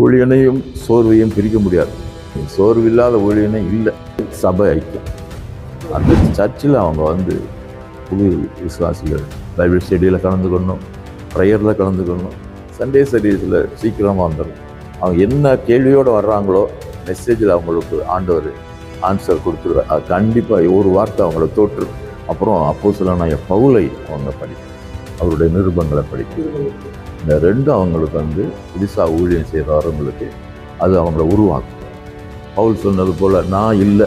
ஊழியனையும் சோர்வையும் பிரிக்க முடியாது. சோர்வு இல்லாத ஊழியனே இல்லை. சபை ஐக்கியம். அந்த சர்ச்சில் அவங்க வந்து புது விசுவாசிகள் பைபிள் ஸ்டடியில் கலந்துக்கணும் ப்ரேயரில் கலந்துக்கணும் சண்டே சர்வீஸில் சீக்கிரமாக வந்துடும் அவங்க என்ன கேள்வியோடு வர்றாங்களோ மெசேஜில் அவங்களுக்கு ஆண்டவர் ஆன்சர் கொடுத்துருவார் அது கண்டிப்பாக ஒரு வார்த்தை அவங்கள தோற்று அப்புறம் அப்போ சில நான் பவுலை அவங்க படிக்கணும் அவருடைய நிருபங்களை படிக்கணும் இந்த ரெண்டும் அவங்களுக்கு வந்து புதுசாக ஊழியம் செய்கிறவங்களுக்கு அது அவங்கள உருவாக்கும். பவுல் சொன்னது போல் நான் இல்லை.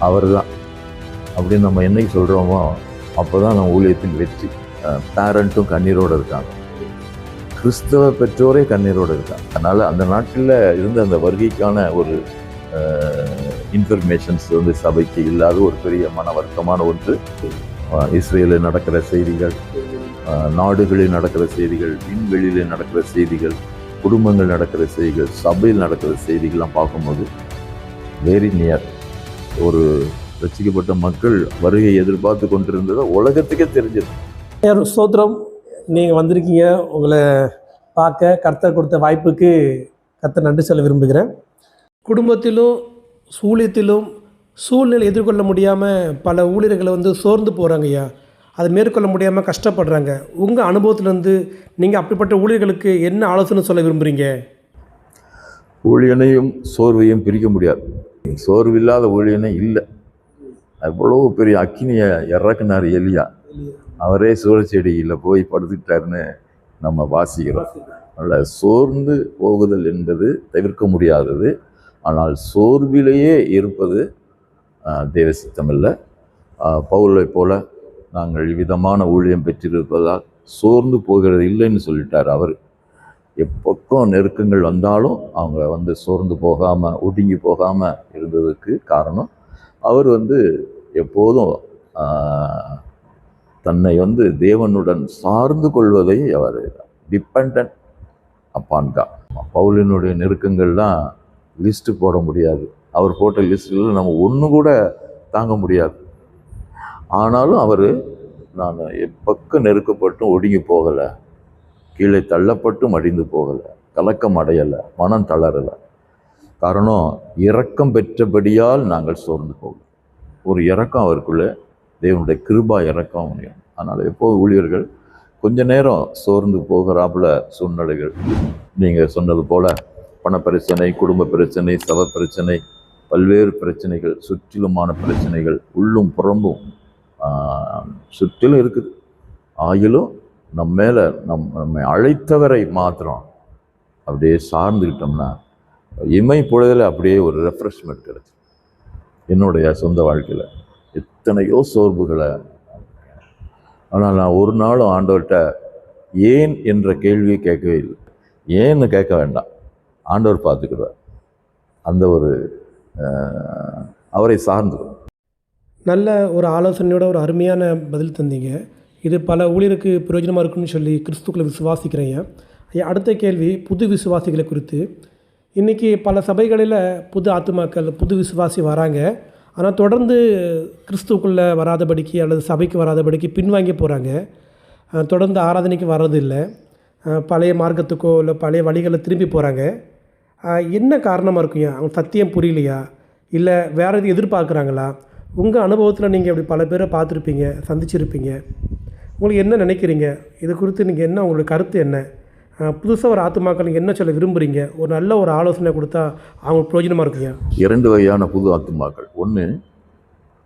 அவர் தான் அப்படின்னு நம்ம என்னைக்கு சொல்கிறோமோ அப்போ தான் நம்ம ஊழியத்தின் வெற்றி. பேரண்ட்டும் கண்ணீரோடு இருக்காங்க. கிறிஸ்தவ பெற்றோரே கண்ணீரோடு இருக்காங்க. அதனால் அந்த நாட்டில் இருந்த அந்த வருகைக்கான ஒரு இன்ஃபர்மேஷன்ஸ் வந்து சபைக்கு இல்லாத ஒரு பெரிய மன வருத்தமான ஒன்று. அஹ், இஸ்ரேலில் நடக்கிற செய்திகள் நாடுகளில் நடக்கிற செய்திகள் விண்வெளியில் நடக்கிற செய்திகள் குடும்பங்கள் நடக்கிற செய்திகள் சபையில் நடக்கிற செய்திகள்லாம் பார்க்கும்போது வெரி நியர் ஒரு ரசிக்கப்பட்ட மக்கள் வருகை எதிர்பார்த்து கொண்டிருந்ததை உலகத்துக்கே தெரிஞ்சது. ஐயா, நீங்கள் வந்திருக்கீங்க. உங்களை பார்க்க கர்த்தர் கொடுத்த வாய்ப்புக்கு கர்த்தர் நன்றி சொல்ல விரும்புகிறேன். குடும்பத்திலும் சூழியத்திலும் சூழ்நிலை எதிர்கொள்ள முடியாமல் பல ஊழியர்களை வந்து சோர்ந்து போகிறாங்க ஐயா. அதை மேற்கொள்ள முடியாமல் கஷ்டப்படுறாங்க. உங்கள் அனுபவத்திலேருந்து நீங்கள் அப்படிப்பட்ட ஊழியர்களுக்கு என்ன ஆலோசனை சொல்ல விரும்புகிறீங்க ஊழியனையும் சோர்வையும் பிரிக்க முடியாது. சோர்வில்லாத ஊழியனே இல்லை. அவ்வளோ பெரிய அக்கினியை இறக்குனார் எலியா. அவரே சூழச்செடியில் போய் படுத்துக்கிட்டாருன்னு நம்ம வாசிக்கிறோம். அதனால் சோர்ந்து போகுதல் என்பது தவிர்க்க முடியாதது. ஆனால் சோர்விலேயே இருப்பது ஆஹ், தேவ பவுலை போல நாங்கள் விதமான ஊழியம் பெற்றிருப்பதால் சோர்ந்து போகிறது இல்லைன்னு சொல்லிட்டார் அவர். எப்பக்கம் நெருக்கங்கள் வந்தாலும் அவங்க வந்து சோர்ந்து போகாமல் ஒடுங்கி போகாமல் இருந்ததுக்கு காரணம் அவர் வந்து எப்போதும் தன்னை வந்து தேவனுடன் சார்ந்து கொள்வதை அவர் டிபெண்ட் அப்பான் கா பவுலினுடைய நெருக்கங்கள்லாம் லிஸ்ட்டு போட முடியாது. அவர் போட்ட லிஸ்ட்டில் நம்ம ஒன்று கூட தாங்க முடியாது. ஆனாலும் அவர் நான் எப்பக்கம் நெருக்கப்பட்டும் ஒடுங்கி போகலை. கீழே தள்ளப்பட்டும் அடிந்து போகலை. கலக்கம் அடையலை. மனம் தளரலை. காரணம் இரக்கம் பெற்றபடியால் நாங்கள் சோர்ந்து போகலாம் ஒரு இறக்கம் அவருக்குள்ளே தேவனுடைய கிருபா இறக்கம் முடியும் அதனால் எப்போது ஊழியர்கள் கொஞ்ச நேரம் சோர்ந்து போகிறாப்புல சூழ்நிலைகள். நீங்கள் சொன்னது போல் பண பிரச்சனை குடும்ப பிரச்சனை சவ பிரச்சனை பல்வேறு பிரச்சனைகள் சுற்றிலுமான பிரச்சனைகள் உள்ளும் புறம்பும் சுற்றிலும் இருக்குது. ஆயிலும் நம்ம மேலே நம் நம்மை அழைத்தவரை மாத்திரம் அப்படியே சார்ந்துக்கிட்டோம்னா இமை பொழுதில் அப்படியே ஒரு ரெஃப்ரெஷ்மெண்ட் கிடைச்சி. என்னுடைய சொந்த வாழ்க்கையில் எத்தனையோ சோர்வுகளை ஆனால் நான் ஒரு நாளும் ஆண்டவர்கிட்ட ஏன் என்ற கேள்வியை கேட்கவே இல்லை. ஏன்னு கேட்க வேண்டாம். ஆண்டவர் பார்த்துக்கிடுவார். அந்த ஒரு அவரை சார்ந்துடும் நல்ல ஒரு ஆலோசனையோட ஒரு அருமையான பதில் தந்தீங்க. இது பல ஊழியருக்கு பிரயோஜனமாக இருக்குன்னு சொல்லி கிறிஸ்துக்களை விசுவாசிக்கிறேன். ஐயா. அடுத்த கேள்வி புது விசுவாசிகளை குறித்து. இன்றைக்கி பல சபைகளில் புது ஆத்துமாக்கள் புது விசுவாசி வராங்க. ஆனால் தொடர்ந்து கிறிஸ்துக்குள்ளே வராதபடிக்கு அல்லது சபைக்கு வராதபடிக்கு பின்வாங்கி போகிறாங்க தொடர்ந்து ஆராதனைக்கு வர்றதில்லை. பழைய மார்க்கத்துக்கோ இல்லை பழைய வழிகளில் திரும்பி போகிறாங்க என்ன காரணமாக இருக்குங்க அவங்க சத்தியம் புரியலையா? இல்லை வேறு எது எதிர்பார்க்குறாங்களா? உங்கள் அனுபவத்தில் நீங்கள் இப்படி பல பேரை பார்த்துருப்பீங்க சந்திச்சிருப்பீங்க. உங்களுக்கு என்ன நினைக்கிறீங்க? இது குறித்து நீங்கள் என்ன உங்களுடைய கருத்து என்ன? புதுசாக ஒரு ஆத்துமாக்கள் நீங்கள் என்ன சொல்ல விரும்புகிறீங்க ஒரு நல்ல ஒரு ஆலோசனை கொடுத்தா அவங்களுக்கு பிரயோஜனமாக இருக்குங்க? இரண்டு வகையான புது ஆத்துமாக்கள் ஒன்று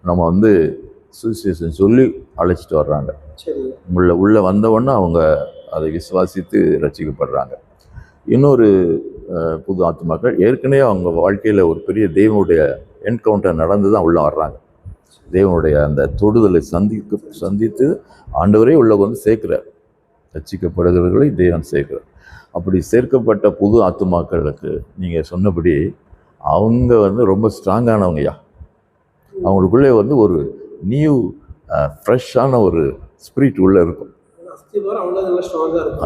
நம்ம வந்து சுவிசேஷன் சொல்லி அழைச்சிட்டு வர்றாங்க. சரி. உள்ள உள்ளே வந்தவொடனே அவங்க அதை விசுவாசித்து ரசிக்கப்படுறாங்க. இன்னொரு புது ஆத்மாக்கள். ஏற்கனவே அவங்க வாழ்க்கையில் ஒரு பெரிய தெய்வனுடைய என்கவுண்டர் நடந்து தான் உள்ளே வர்றாங்க. தேவனுடைய அந்த தொடுதலை சந்திக்க சந்தித்து ஆண்டவரே உள்ள வந்து சேர்க்கிறார். ரச்சிக்கப்படுகிறவர்களை தேவன் சேர்க்கிறார். அப்படி சேர்க்கப்பட்ட புது ஆத்துமாக்களுக்கு நீங்கள் சொன்னபடி அவங்க வந்து ரொம்ப ஸ்ட்ராங்கானவங்கய்யா அவங்களுக்குள்ளே வந்து ஒரு நியூ ஃப்ரெஷ்ஷான ஒரு ஸ்பிரிட் உள்ளே இருக்கும்.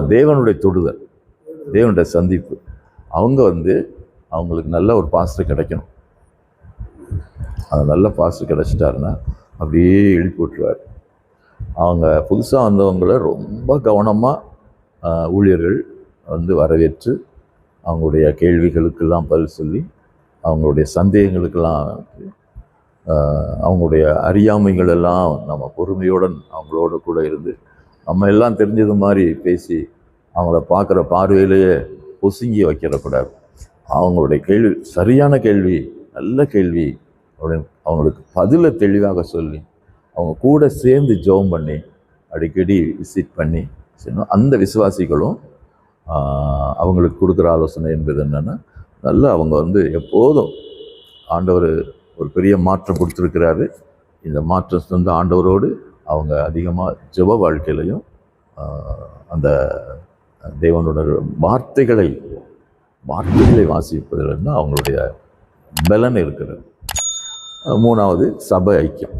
தேவனுடைய தொடுதல். தேவனுடைய சந்திப்பு. அவங்க வந்து அவங்களுக்கு நல்ல ஒரு பாஸ்டர் கிடைக்கணும். அந்த நல்ல பாஸ்டர் கிடச்சிட்டாருன்னா அப்படியே எழுப்பி விட்டுருவார். அவங்க புதுசாக வந்தவங்களை ரொம்ப கவனமாக ஊழியர்கள் வந்து வரவேற்று அவங்களுடைய கேள்விகளுக்கெல்லாம் பதில் சொல்லி அவங்களுடைய சந்தேகங்களுக்கெல்லாம் அவங்களுடைய அறியாமைகள் எல்லாம் நம்ம பொறுமையுடன் அவங்களோட கூட இருந்து நம்ம எல்லாம் தெரிஞ்சது மாதிரி பேசி அவங்கள பார்க்குற பார்வையிலேயே பொசுங்கி வைக்கிறக்கூடாது அவங்களுடைய கேள்வி சரியான கேள்வி நல்ல கேள்வி அப்படின்னு அவங்களுக்கு பதிலை தெளிவாக சொல்லி அவங்க கூட சேர்ந்து ஜெபம் பண்ணி அடிக்கடி விசிட் பண்ணி செய்யணும் அந்த விசுவாசிகளும் அவங்களுக்கு கொடுக்குற ஆலோசனை என்பது என்னென்னா நல்லா அவங்க வந்து எப்போதும் ஆண்டவர் ஒரு பெரிய மாற்றம் கொடுத்துருக்கிறாரு. இந்த மாற்றம் வந்து ஆண்டவரோடு அவங்க அதிகமாக ஜெப வாழ்க்கையிலையும் அந்த தேவனோட வார்த்தைகளை வார்த்தைகளை வாசிப்பதில் இருந்து அவங்களுடைய பலன் இருக்கிறது. மூணாவது சபை ஐக்கியம்.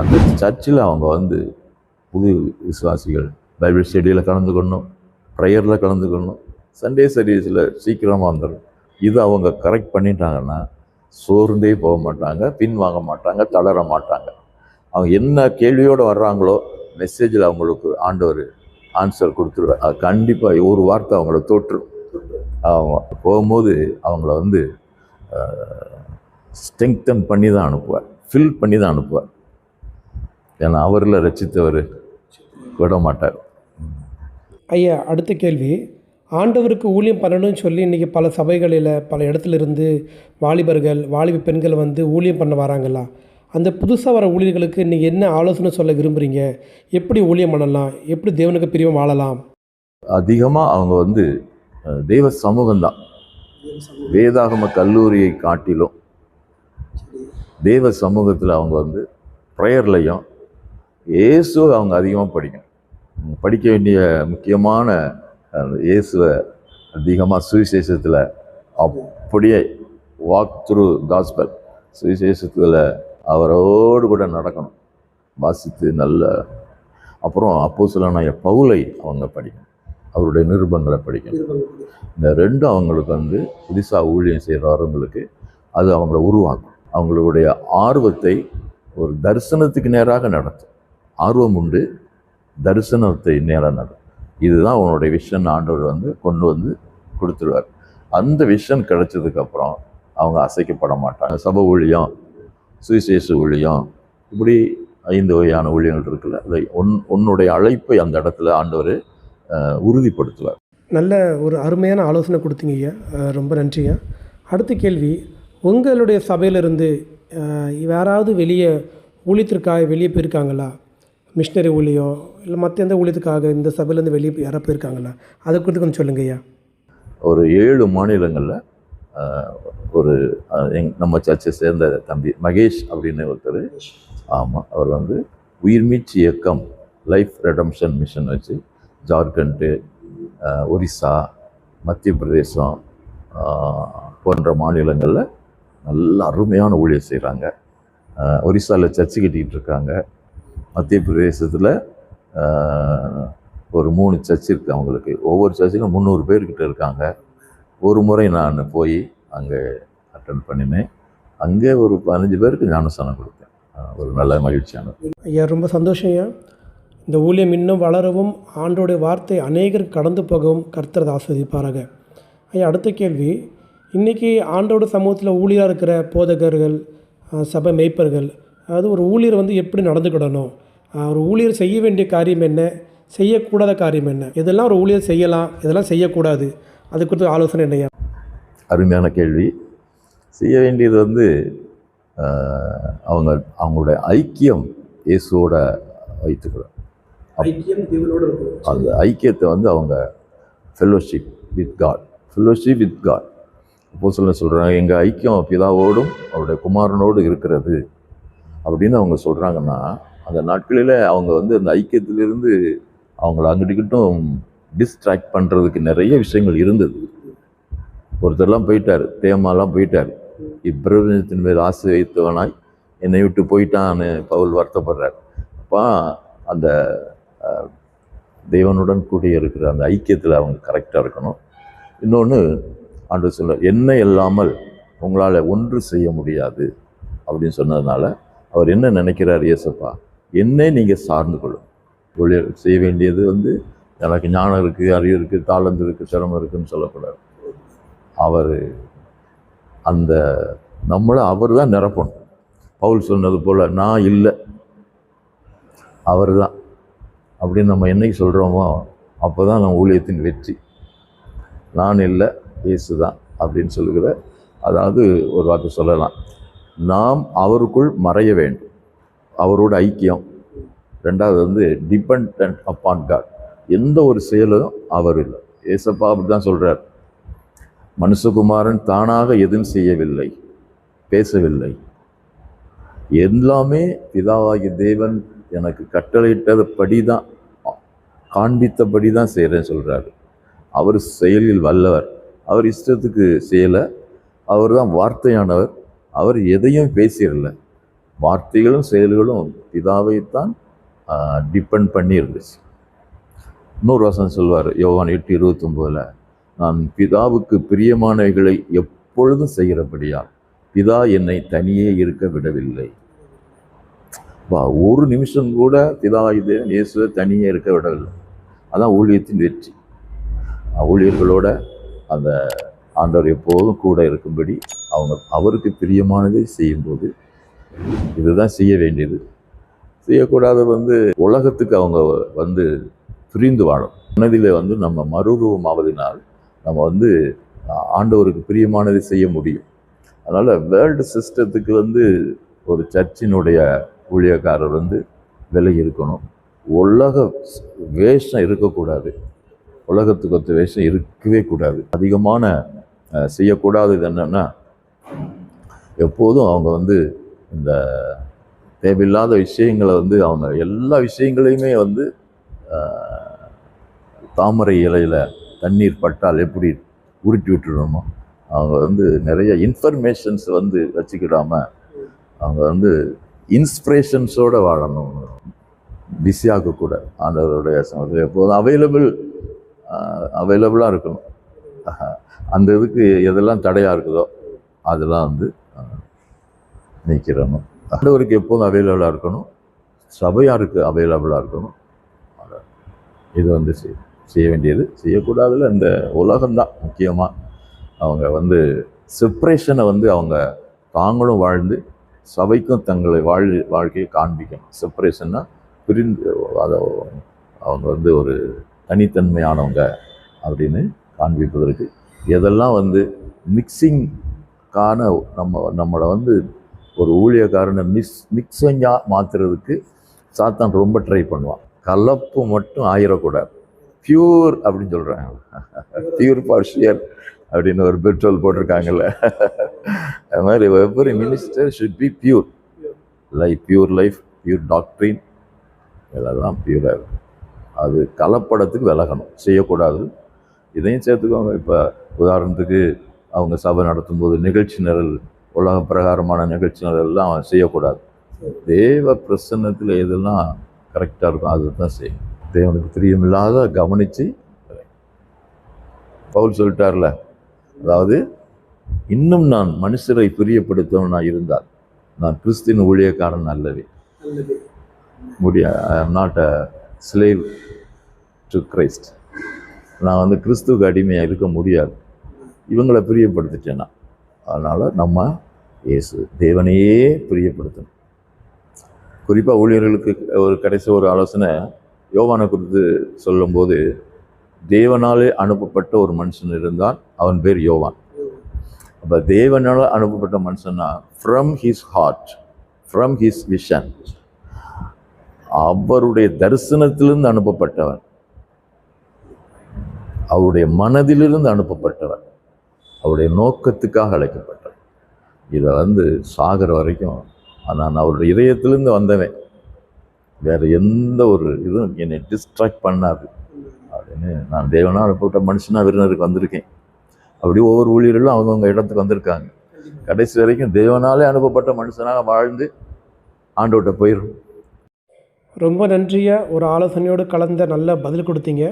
அந்த சர்ச்சில் அவங்க வந்து புது விசுவாசிகள் பைபிள் ஸ்டடியில் கலந்துக்கணும் ப்ரேயரில் கலந்துக்கணும் சண்டே சர்வீஸில் சீக்கிரமாக வந்துடும் இது அவங்க கரெக்ட் பண்ணிட்டாங்கன்னா சோர்ந்தே போக மாட்டாங்க பின் வாங்க மாட்டாங்க தளர மாட்டாங்க. அவங்க என்ன கேள்வியோடு வர்றாங்களோ மெசேஜில் அவங்களுக்கு ஆண்டவர் ஆன்சர் கொடுத்துருவார். அது கண்டிப்பாக ஒரு வார்த்தை அவங்கள தோற்று அவங்க போகும்போது அவங்கள வந்து ஸ்ட்ரெங்தன் பண்ணி தான் அனுப்புவார். ஃபில் பண்ணி தான் அனுப்புவார். ஏன்னா அவரில் ரசித்தவர் விட மாட்டார் ஐயா அடுத்த கேள்வி. ஆண்டவருக்கு ஊழியம் பண்ணணும்னு சொல்லி இன்றைக்கி பல சபைகளில் பல இடத்துல இருந்து வாலிபர்கள் வாலிப பெண்கள் வந்து ஊழியம் பண்ண வராங்களா? அந்த புதுசாக வர ஊழியர்களுக்கு நீங்கள் என்ன ஆலோசனை சொல்ல விரும்புகிறீங்க எப்படி ஊழியம் பண்ணலாம்? எப்படி தேவனுக்கு பிரியம் வாழலாம்? அதிகமாக அவங்க வந்து தெய்வ சமூகம்தான். வேதாகம கல்லூரியை காட்டிலும் தெய்வ சமூகத்தில் அவங்க வந்து ப்ரேயர்லையும் இயேசுவை அவங்க அதிகமாக படிக்கணும். படிக்க வேண்டிய முக்கியமான இயேசுவை அதிகமாக சுவிசேஷத்தில் அப்படியே வாக் த்ரூ காஸ்பல் சுவிசேஷத்தில் அவரோடு கூட நடக்கணும். வாசித்து நல்ல அப்புறம் அப்போ சில பவுலை அவங்க படிக்கணும். அவருடைய நிருபங்களை படிக்கணும். இந்த ரெண்டும் அவங்களுக்கு வந்து புதுசாக ஊழியம் செய்கிறவங்களுக்கு அது அவங்கள உருவாக்கும். அவங்களுடைய ஆர்வத்தை ஒரு தரிசனத்துக்கு நேராக நடத்தும். ஆர்வம் உண்டு தரிசனத்தை நேராக நடத்தும். இதுதான் அவனுடைய விஷன் ஆண்டவர் வந்து கொண்டு வந்து கொடுத்துருவார். அந்த விஷன் கிடைச்சதுக்கப்புறம் அவங்க அசைக்கப்பட மாட்டாங்க. சப ஊழியம் சுவிசேஷ ஊழியம் இப்படி ஐந்து வகையான ஊழியங்கள் இருக்குல்ல அதை உன் உன்னுடைய அழைப்பை அந்த இடத்துல ஆண்டவர் உறுதிப்படுத்துவார். நல்ல ஒரு அருமையான ஆலோசனை கொடுத்தீங்க ஐயா. ரொம்ப நன்றியா அடுத்த கேள்வி உங்களுடைய சபையிலிருந்து யாராவது வெளியே ஊழியத்திற்காக வெளியே போயிருக்காங்களா? மிஷினரி ஊழியோ இல்லை மற்ற எந்த ஊழியத்துக்காக இந்த சபையிலேருந்து வெளியே யாராவது போயிருக்காங்களா? அதை குறித்து கொஞ்சம் சொல்லுங்க ஐயா. ஒரு ஏழு மாநிலங்களில் ஒரு எங் நம்ம சர்ச்சை சேர்ந்த தம்பி மகேஷ் அப்படின்னு ஒருத்தர். ஆமாம் அவர் வந்து உயிர்மீட்சி இயக்கம் லைஃப் ரெடம்ஷன் மிஷன் வச்சு ஜார்க்கண்டு ஒரிசா மத்திய பிரதேசம் போன்ற மாநிலங்களில் நல்ல அருமையான ஊழியர் செய்கிறாங்க ஒரிசாவில் சர்ச்சு கட்டிக்கிட்டு இருக்காங்க. மத்திய பிரதேசத்தில் ஒரு மூணு சர்ச் இருக்குது அவங்களுக்கு. ஒவ்வொரு சர்ச்சிலும் முந்நூறு பேர்கிட்ட இருக்காங்க. ஒரு முறை நான் போய் அங்கே அட்டன் பண்ணினேன். அங்கே ஒரு பதினஞ்சு பேருக்கு ஞானஸ்தானம் கொடுத்தேன். ஒரு நல்ல மகிழ்ச்சியான ஐயா ரொம்ப சந்தோஷம் ஐயா. இந்த ஊழியம் இன்னும் வளரவும் ஆண்டோடைய வார்த்தை அநேகருக்கு கடந்து போகவும் கர்த்தரது ஆஸ்வதிப்பாராக. ஐயா அடுத்த கேள்வி இன்றைக்கி ஆண்டோட சமூகத்தில் ஊழியராக இருக்கிற போதகர்கள் சபை மேய்ப்பர்கள் அதாவது ஒரு ஊழியர் வந்து எப்படி நடந்துக்கிடணும்? ஒரு ஊழியர் செய்ய வேண்டிய காரியம் என்ன? செய்யக்கூடாத காரியம் என்ன? இதெல்லாம் ஒரு ஊழியர் செய்யலாம் இதெல்லாம் செய்யக்கூடாது. அது குறித்து ஆலோசனை என்னையா அருமையான கேள்வி. செய்ய வேண்டியது வந்து அவங்க அவங்களுடைய ஐக்கியம் இயேசுவோட வைத்துக்கிறோம் ஐக்கியம் அந்த ஐக்கியத்தை வந்து அவங்க fellowship with God fellowship with God அப்போ சொல்ல சொல்கிறாங்க எங்கள் ஐக்கியம் பிதாவோடும் அவருடைய குமாரனோடு இருக்கிறது. அப்படின்னு அவங்க சொல்கிறாங்கன்னா அந்த நாட்களில் அவங்க வந்து அந்த ஐக்கியத்திலிருந்து அவங்கள அங்கிட்டுக்கிட்டும் டிஸ்ட்ராக்ட் பண்ணுறதுக்கு நிறைய விஷயங்கள் இருந்தது. ஒருத்தர்லாம் போயிட்டார் தேமாலாம் போயிட்டார். இப்பிரபஞ்சத்தின் மேல் ஆசை வைத்தவனாய் என்னை விட்டு போயிட்டான்னு பவுல் வருத்தப்படுறார். அப்போ அந்த தெய்வனுடன் தேவனுடன் கூடிய இருக்கிற அந்த ஐக்கியத்தில் அவங்க கரெக்டாக இருக்கணும். இன்னொன்று ஆண்டு சொல்ல என்ன இல்லாமல் உங்களால் ஒன்று செய்ய முடியாது அப்படின்னு சொன்னதுனால அவர் என்ன நினைக்கிறார் இயேசப்பா? என்னை நீங்கள் சார்ந்து கொள்ளும். ஊழியர் செய்ய வேண்டியது வந்து எனக்கு ஞானம் இருக்குது அறிவு இருக்குது தாளந்து இருக்குது சிரமம் இருக்குன்னு சொல்லக்கூடாது. அவர் அந்த நம்மளை அவர் தான் நிரப்பணும். பவுல் சொன்னது போல் நான் இல்லை. அவர் தான். அப்படின்னு நம்ம என்னைக்கு சொல்கிறோமோ அப்போ தான் நம்ம ஊழியத்தின் வெற்றி. நான் இல்லை. இயேசு தான் அப்படின்னு சொல்லுகிற அதாவது ஒரு வார்த்தை சொல்லலாம். நாம் அவருக்குள் மறைய வேண்டும். அவரோட ஐக்கியம் ரெண்டாவது வந்து டிபெண்ட் அப்பான் காட் எந்த ஒரு செயலும் அவர் இல்லை. ஏசப்பா அப்படி தான் சொல்கிறார் மனுஷகுமாரன் தானாக எதுவும் செய்யவில்லை பேசவில்லை. எல்லாமே பிதாவாகிய தேவன் எனக்கு கட்டளையிட்டபடி தான் காண்பித்தபடி தான் செய்கிறேன்னு சொல்கிறாரு அவர் செயலில் வல்லவர். அவர் இஷ்டத்துக்கு செய்யலை. அவர் தான் வார்த்தையானவர். அவர் எதையும் பேசிடல. வார்த்தைகளும் செயல்களும் பிதாவைத்தான் டிபெண்ட் பண்ணி இருந்துச்சு இன்னொரு வசனம் சொல்வார் யோவான் எட்டு இருபத்தொம்போதில் நான் பிதாவுக்கு பிரியமானவைகளை எப்பொழுதும் செய்கிறபடியால் பிதா என்னை தனியே இருக்க விடவில்லை. வா ஒரு நிமிஷம் கூட பிதா இது இயேசுவை தனியே இருக்க விடவில்லை. அதான் ஊழியத்தின் வெற்றி. ஊழியர்களோட அந்த ஆண்டவர் எப்போதும் கூட இருக்கும்படி அவங்க அவருக்கு பிரியமானதை செய்யும்போது இதுதான் செய்ய வேண்டியது. செய்யக்கூடாத வந்து உலகத்துக்கு அவங்க வந்து பிரிந்து வாழும். மனதில் வந்து நம்ம மறுரூபமாவதினால் நம்ம வந்து ஆண்டவருக்கு பிரியமானதை செய்ய முடியும். அதனால் வேர்ல்டு சிஸ்டத்துக்கு வந்து ஒரு சர்ச்சினுடைய ஊழியக்காரர் வந்து விலகி இருக்கணும். உலக வேஷம் இருக்கக்கூடாது. உலகத்துக்கு ஒத்த வேஷம் இருக்கவே கூடாது. அதிகமான செய்யக்கூடாது செய்யக்கூடாதது என்னென்னா எப்போதும் அவங்க வந்து இந்த தேவையில்லாத விஷயங்களை வந்து அவங்க எல்லா விஷயங்களையுமே வந்து தாமரை இலையில் தண்ணீர் பட்டால் எப்படி உருட்டி விட்டுடணுமோ அவங்க வந்து நிறைய இன்ஃபர்மேஷன்ஸ் வந்து வச்சுக்கிடாம அவங்க வந்து இன்ஸ்பிரேஷன்ஸோடு வாழணும். பிஸியாக ஆண்டவருடைய சமத்தில் எப்போதும் அவைலபிள் அவைலபிளாக இருக்கணும். அந்த இதுக்கு எதெல்லாம் தடையாக இருக்குதோ அதெல்லாம் வந்து நீக்கிறணும் ஆண்டவருக்கு எப்போதும் அவைலபிளாக இருக்கணும். சபையாருக்கு அவைலபிளாக இருக்கணும். இது வந்து செய் செய்ய வேண்டியது. செய்யக்கூடாதுல இந்த உலகம்தான் முக்கியமாக அவங்க வந்து செப்ரேஷனை வந்து அவங்க தாங்களும் வாழ்ந்து சபைக்கும் தங்களை வாழ் வாழ்க்கையை காண்பிக்கணும். செப்ரேஷன்னா பிரிந்து அதை அவங்க வந்து ஒரு தனித்தன்மையானவங்க அப்படின்னு காண்பிப்பதற்கு எதெல்லாம் வந்து மிக்சிங்கான நம்ம நம்மளை வந்து ஒரு ஊழியக்காரனை மிஸ் மிக்சிங்காக மாற்றுறதுக்கு சாத்தான் ரொம்ப ட்ரை பண்ணுவான். கலப்பு மட்டும் ஆயிடக்கூடாது பியூர் அப்படின்னு சொல்கிறாங்க பியூர் பார்ஷியர் அப்படின்னு ஒரு பெட்ரோல் போட்டிருக்காங்கல்ல. அது மாதிரி every minister should be pure life pure life pure doctrine இதெல்லாம் பியூராக இருக்கும். அது கலப்படத்துக்கு விலகணும். செய்யக்கூடாது. இதையும் சேர்த்துக்கோங்க. இப்போ உதாரணத்துக்கு அவங்க சபை நடத்தும்போது நிகழ்ச்சி நிரல் உலக பிரகாரமான நிகழ்ச்சி நிரல்லாம் செய்யக்கூடாது. தேவ பிரசன்னத்தில் எதெல்லாம் கரெக்டாக இருக்கும் அதை தான் செய்யும் தேவனுக்கு பிரியமில்லாத கவனித்து பவுல் சொல்லிட்டார்ல அதாவது இன்னும் நான் மனுஷரை பிரியப்படுத்தவனா இருந்தால் நான் கிறிஸ்தின் ஊழியக்காரன் அல்லவே. முடிய I not a slave to Christ நான் வந்து கிறிஸ்துவுக்கு அடிமையாக இருக்க முடியாது. இவங்களை பிரியப்படுத்திட்டேன்னா அதனால் நம்ம இயேசு தேவனையே பிரியப்படுத்தணும். குறிப்பாக ஊழியர்களுக்கு ஒரு கடைசி ஒரு ஆலோசனை யோவானை குறித்து சொல்லும்போது தேவனாலே அனுப்பப்பட்ட ஒரு மனுஷன் இருந்தால் அவன் பேர் யோவான். அப்போ தேவனால் அனுப்பப்பட்ட மனுஷன்னா from his heart from his vision அவருடைய தரிசனத்திலிருந்து அனுப்பப்பட்டவன். அவருடைய மனதிலிருந்து அனுப்பப்பட்டவர். அவருடைய நோக்கத்துக்காக அழைக்கப்பட்டவர். இதை வந்து சாகிற வரைக்கும் நான் அவருடைய இதயத்திலிருந்து வந்தவன். வேறு எந்த ஒரு இதுவும் என்னை டிஸ்ட்ராக்ட் பண்ணாது. அப்படின்னு நான் தேவனாக அனுப்பப்பட்ட மனுஷனாக விருந்தருக்கு வந்திருக்கேன். அப்படி ஒவ்வொரு ஊழியர்களும் அவங்கவுங்க இடத்துக்கு வந்திருக்காங்க. கடைசி வரைக்கும் தேவனாலே அனுப்பப்பட்ட மனுஷனாக வாழ்ந்து ஆண்டவர்கிட்ட போயிடும் ரொம்ப நன்றியாக ஒரு ஆலோசனையோடு கலந்த நல்ல பதில் கொடுத்தீங்க.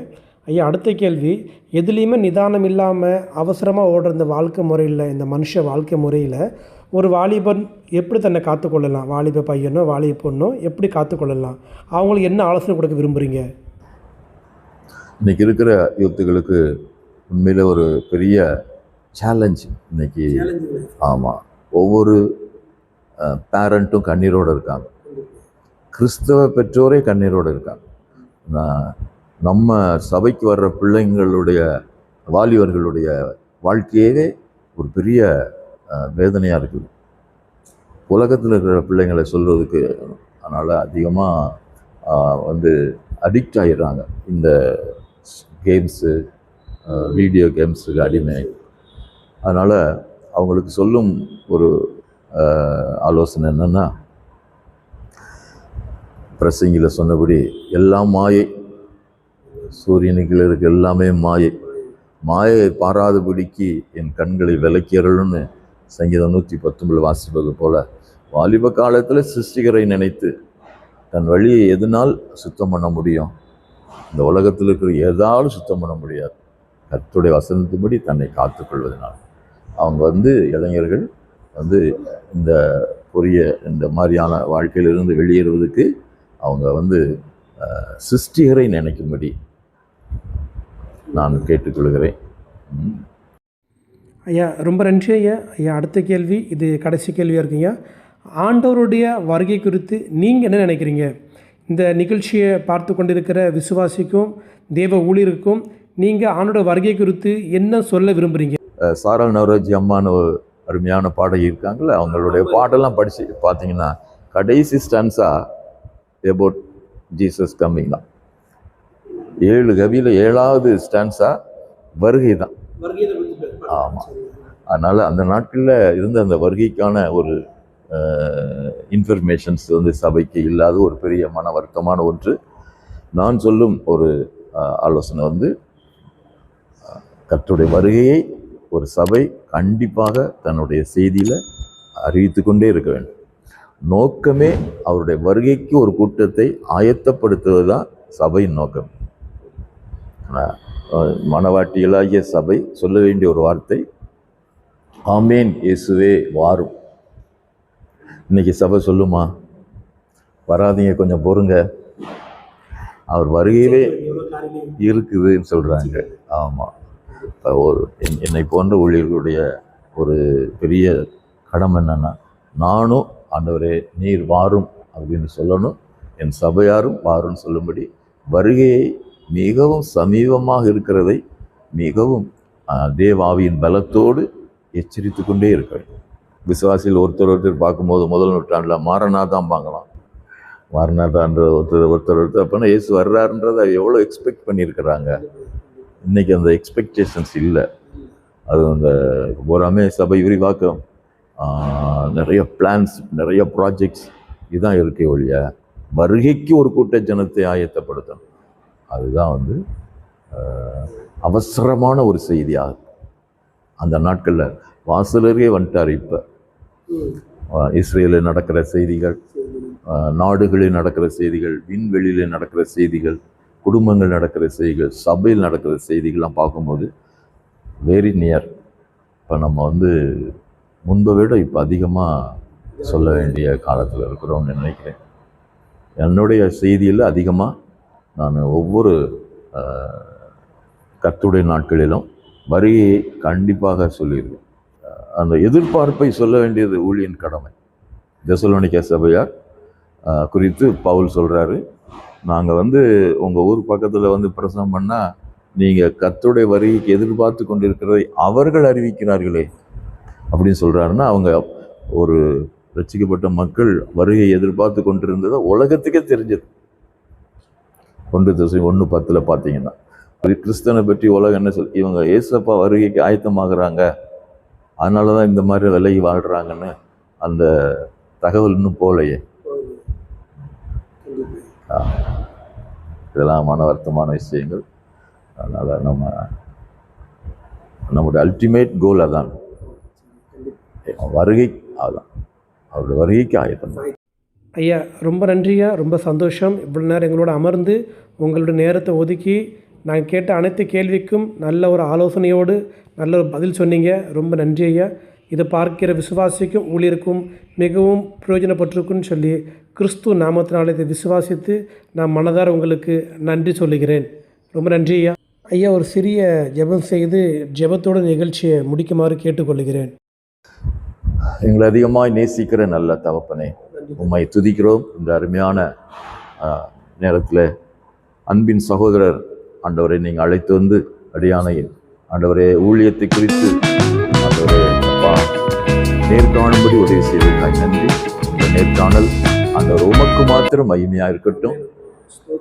ஐயா அடுத்த கேள்வி எதுலேயுமே நிதானம் இல்லாமல் அவசரமாக ஓடுற இந்த வாழ்க்கை முறையில் இந்த மனுஷ வாழ்க்கை முறையில் ஒரு வாலிபன் எப்படி தன்னை காத்துக்கொள்ளலாம்? வாலிப பையனோ வாலிப பொண்ணோ எப்படி காத்துக்கொள்ளலாம்? அவங்களுக்கு என்ன ஆலோசனை கொடுக்க விரும்புகிறீங்க இன்னைக்கு இருக்கிற யூத்துகளுக்கு உண்மையில் ஒரு பெரிய சேலஞ்ச் இன்னைக்கு. ஆமாம் ஒவ்வொரு பேரண்ட்டும் கண்ணீரோடு இருக்காங்க. கிறிஸ்தவ பெற்றோரே கண்ணீரோடு இருக்காங்க. நான் நம்ம சபைக்கு வர்ற பிள்ளைங்களுடைய வாலிபர்களுடைய வாழ்க்கையவே ஒரு பெரிய வேதனையாக இருக்குது. உலகத்தில் இருக்கிற பிள்ளைங்களை சொல்கிறதுக்கு அதனால் அதிகமாக வந்து அடிக்ட் ஆகிடுறாங்க இந்த கேம்ஸு வீடியோ கேம்ஸுக்கு அடிமை. அதனால் அவங்களுக்கு சொல்லும் ஒரு ஆலோசனை என்னென்னா பிரசங்கியில் சொன்னபடி எல்லாம் மாயை சூரியனுக்கு இருக்க எல்லாமே மாயை. மாயை பாராதபடிக்கு என் கண்களை விலக்கியறலும்னு சங்கீதம் நூற்றி பத்தொன்பது வாசிப்பது போல வாலிப காலத்தில் சிருஷ்டிகரை நினைத்து தன் வழியை எதனால் சுத்தம் பண்ண முடியும்? இந்த உலகத்தில் இருக்கிற ஏதாவது சுத்தம் பண்ண முடியாது. கத்துடைய வசனத்தின்படி தன்னை காத்துக்கொள்வதனால் அவங்க வந்து இளைஞர்கள் வந்து இந்த பொரிய இந்த மாதிரியான வாழ்க்கையிலிருந்து வெளியேறுவதற்கு அவங்க வந்து சிருஷ்டிகரை நினைக்கும்படி நான் கேட்டுக்கொள்கிறேன். ஐயா ரொம்ப நன்றி ஐயா. ஐயா அடுத்த கேள்வி இது கடைசி கேள்வியாக இருக்குங்க. ஆண்டவருடைய வருகை குறித்து நீங்கள் என்ன நினைக்கிறீங்க? இந்த நிகழ்ச்சியை பார்த்து கொண்டிருக்கிற விசுவாசிக்கும் தேவ ஊழியருக்கும் நீங்கள் ஆண்டோட வருகை குறித்து என்ன சொல்ல விரும்புகிறீங்க அஹ், சாரா நவரோஜி அம்மான்னு ஒரு அருமையான பாடகி இருக்காங்கல்ல அவங்களுடைய பாட்டெல்லாம் படித்து பார்த்தீங்கன்னா கடைசி ஸ்டான்ஸா எபோட் ஜீசஸ் கம்மிங் தான். ஏழு கவியில் ஏழாவது ஸ்டான்ஸா வருகை தான் ஆமாம் அதனால் அந்த நாட்களில் இருந்த அந்த வருகைக்கான ஒரு இன்ஃபர்மேஷன்ஸ் வந்து சபைக்கு இல்லாத ஒரு பெரிய மன வருத்தமான ஒன்று. நான் சொல்லும் ஒரு ஆலோசனை வந்து கர்த்தருடைய வருகையை ஒரு சபை கண்டிப்பாக தன்னுடைய செய்தியில் அறிவித்து கொண்டே இருக்க வேண்டும். நோக்கமே அவருடைய வருகைக்கு ஒரு கூட்டத்தை ஆயத்தப்படுத்துவது தான் சபையின் நோக்கம். மனவாட்டியலாகிய சபை சொல்ல வேண்டிய ஒரு வார்த்தை. ஆமேன் இயேசுவே வாரும். இன்னைக்கு சபை சொல்லுமா? வராதீங்க கொஞ்சம் பொறுங்க. அவர் வருகையிலே இருக்குதுன்னு சொல்கிறாங்க ஆமாம் ஒரு என்- என்னை போன்ற ஊழியர்களுடைய ஒரு பெரிய கடமை என்னென்னா நானும் ஆண்டவரே நீர் வாரும் அப்படின்னு சொல்லணும். என் சபையாரும் வாரும்னு சொல்லும்படி வருகையை மிகவும் சமீபமாக இருக்கிறதை மிகவும் தேவாவியின் பலத்தோடு எச்சரித்து கொண்டே இருக்க வேண்டும். விசுவாசியில் ஒருத்தர் ஒருத்தர் பார்க்கும்போது முதல் நூற்றாண்டில் மாரநாதான் பார்க்கலாம். மாரநாதான்ற ஒருத்தர் ஒருத்தர் ஒருத்தர் அப்போனா இயேசு வர்றாருன்றதை எவ்வளோ எக்ஸ்பெக்ட் பண்ணியிருக்கிறாங்க. இன்றைக்கி அந்த எக்ஸ்பெக்டேஷன்ஸ் இல்லை. அது அந்த பூராமே சபை விரிவாக்கம். நிறைய பிளான்ஸ் நிறைய ப்ராஜெக்ட்ஸ் இதுதான் இருக்கே ஒழிய வருகைக்கு ஒரு கூட்ட ஜனத்தை ஆயத்தப்படுத்தணும். அதுதான் வந்து அவசரமான ஒரு செய்தியாக. அந்த நாட்களில் வாசலரே வந்துட்டார் இப்போ. இஸ்ரேலில் நடக்கிற செய்திகள் நாடுகளில் நடக்கிற செய்திகள் விண்வெளியில் நடக்கிற செய்திகள் குடும்பங்கள் நடக்கிற செய்திகள் சபையில் நடக்கிற செய்திகள்லாம் பார்க்கும்போது வெரி நியர் இப்போ நம்ம வந்து முன்பை விட இப்போ அதிகமாக சொல்ல வேண்டிய காலத்தில் இருக்கிறோம்னு நினைக்கிறேன். என்னுடைய செய்தியில் அதிகமாக நான் ஒவ்வொரு கத்துடைய நாட்களிலும் வருகையை கண்டிப்பாக சொல்லியிருக்கேன். அந்த எதிர்பார்ப்பை சொல்ல வேண்டியது ஊழியன் கடமை. தெசலோனிக்க சபையார் குறித்து பவுல் சொல்கிறாரு நாங்கள் வந்து உங்கள் ஊர் பக்கத்தில் வந்து பிரசவம் பண்ணால் நீங்கள் கத்துடைய வருகைக்கு எதிர்பார்த்து கொண்டிருக்கிறதை அவர்கள் அறிவிக்கிறார்களே அப்படின்னு சொல்கிறாருன்னா அவங்க ஒரு ரட்சிக்கப்பட்ட மக்கள் வருகையை எதிர்பார்த்து கொண்டிருந்ததை உலகத்துக்கே தெரிஞ்சது. ஒன்று திசை ஒன்று பத்தில் பார்த்தீங்கன்னா. ஒரு கிறிஸ்தனை பற்றி உலகம் என்ன சொல் இவங்க ஏசப்பா வருகைக்கு ஆயத்தமாகறாங்க. அதனால தான் இந்த மாதிரி விலகி வாழ்கிறாங்கன்னு அந்த தகவல் இன்னும் போகலையே. இதெல்லாம் மன வருத்தமான விஷயங்கள். அதனால் நம்ம நம்முடைய அல்டிமேட் கோல் அதான். வருகை அதான். அவருடைய வருகைக்கு ஆயத்தம். ஐயா ரொம்ப நன்றியா? ரொம்ப சந்தோஷம். இவ்வளோ நேரம் எங்களோட அமர்ந்து உங்களுடைய நேரத்தை ஒதுக்கி நான் கேட்ட அனைத்து கேள்விக்கும் நல்ல ஒரு ஆலோசனையோடு நல்ல ஒரு பதில் சொன்னீங்க. ரொம்ப நன்றி ஐயா. இதை பார்க்கிற விசுவாசிக்கும் ஊழியருக்கும் மிகவும் பிரயோஜனப்பட்டிருக்குன்னு சொல்லி கிறிஸ்து நாமத்தினால் இதை விசுவாசித்து நான் மனதார உங்களுக்கு நன்றி சொல்லுகிறேன். ரொம்ப நன்றி ஐயா. ஐயா ஒரு சிறிய ஜெபம் செய்து ஜெபத்தோட நிகழ்ச்சியை முடிக்குமாறு கேட்டுக்கொள்கிறேன். எங்களை அதிகமாக நேசிக்கிற நல்ல தவப்பனே உம்மை துதிக்கிறோம் இந்த அருமையான நேரத்தில் அன்பின் சகோதரர் ஆண்டவரை நீங்கள் அழைத்து வந்து அடியானையில் ஆண்டவரே ஊழியத்தை குறித்து ஆண்டவரே அப்பா நேர்காணும்படி உதவி செய்வதற்காக நன்றி. இந்த நேர்காணல் ஆண்டவர் உமக்கு மாத்திரம் மகிமையாக இருக்கட்டும்.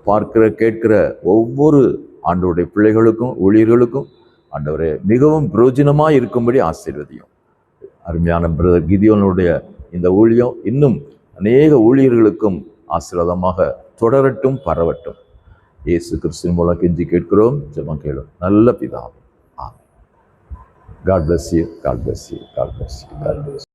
பார்க்கிற கேட்கிற ஒவ்வொரு ஆண்டவருடைய பிள்ளைகளுக்கும் ஊழியர்களுக்கும் ஆண்டவரே மிகவும் பிரயோஜனமாக இருக்கும்படி ஆசீர்வதியும். அருமையான பிரதர் கிதியோனுடைய இந்த ஊழியம் இன்னும் அநேக ஊழியர்களுக்கும் ஆசீர்வாதமாக தொடரட்டும் பரவட்டும். இயேசு கிறிஸ்தின் மூலம் கெஞ்சி கேட்கிறோம் ஜெபம் கேளும். நல்ல பிதா God bless you God bless you God bless you God bless